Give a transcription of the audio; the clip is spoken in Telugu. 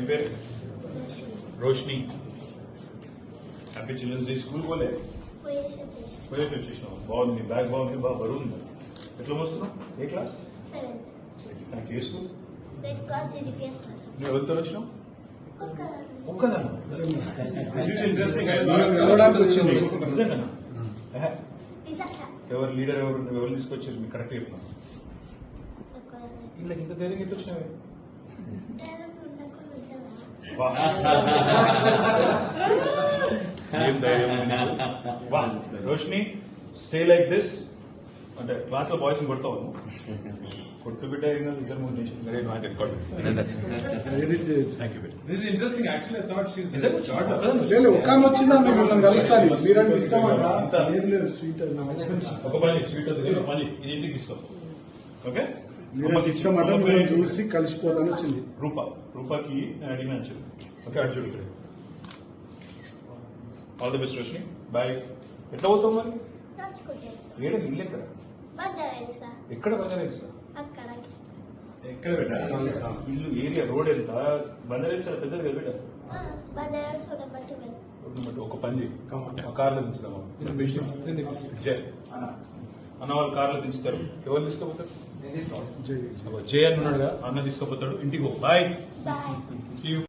ఏం పేరు? Roshini. Happy children's day school పోలే? పోయేసి వచ్చేసినావు బాగుంది. బ్యాగ్ బాగుంది. బాగా బరువు ఉంది. ఎట్లా వస్తున్నావు ఏ క్లాస్? థ్యాంక్స్ ఏ స్కూల్? నువ్వు ఎవరితో వచ్చినావు? ఇంట్రెస్టింగ్. ఎవరు లీడర్ ఎవరు ఎవరు తీసుకొచ్చారు? మీకు కరెక్ట్ చెప్పిన ఇట్లా ఇంత ధైర్యం ఎట్లా వచ్చినావే వా. ఏం ధైర్యం ఉంది నీకు? వా రోషిని స్టే లైక్ దిస్ అంటే క్లాస్లో బాయ్స్ కొడతావు? కొట్టు బిడ్డ అయిన ఇద్దరు మూడు నిమిషం వెరీ నాట్ రికార్డ్ ఎడిట్ చేయొచ్చు థ్యాంక్ యూ బిడ్డ This is interesting. Actually, I thought she's నిజంగా a daughter. ఒక్కదాన్ని లేదు ఒక్క వచ్చిందా మిమ్మల్ని కలుస్తాను మీరంటే ఇష్టమాట అంతా. ఏం లేదు స్వీట్ అన్న ఒక పని స్వీట్ పని ఇంటికి ఇస్తాం ఓకే మీరంటే ఇష్టమాట మిమ్మల్ని చూసి కలిసిపోతాను వచ్చింది. రూప రూపాకి అడిగిన చెప్పు. ఓకే అటు చూడు ఇక్కడ. All the best Roshini bye ఎట్లా పోతావు మరి? ఏడ ఇల్లు ఎక్కడ? ఎక్కడ బంజారా ఎక్కడ పెట్టారు ఇల్లు ఏరియా రోడ్ ఎంత చాలా పెద్దది కదా మట్టి ఒక పని కార్లో దించుదామా జై. అన్న వాళ్ళు కార్లో దించుతారు. ఎవరు తీసుకుపోతారు? జై. జే అని ఉన్నాడుగా అన్న తీసుకుపోతాడు. ఇంటికి బాయ్.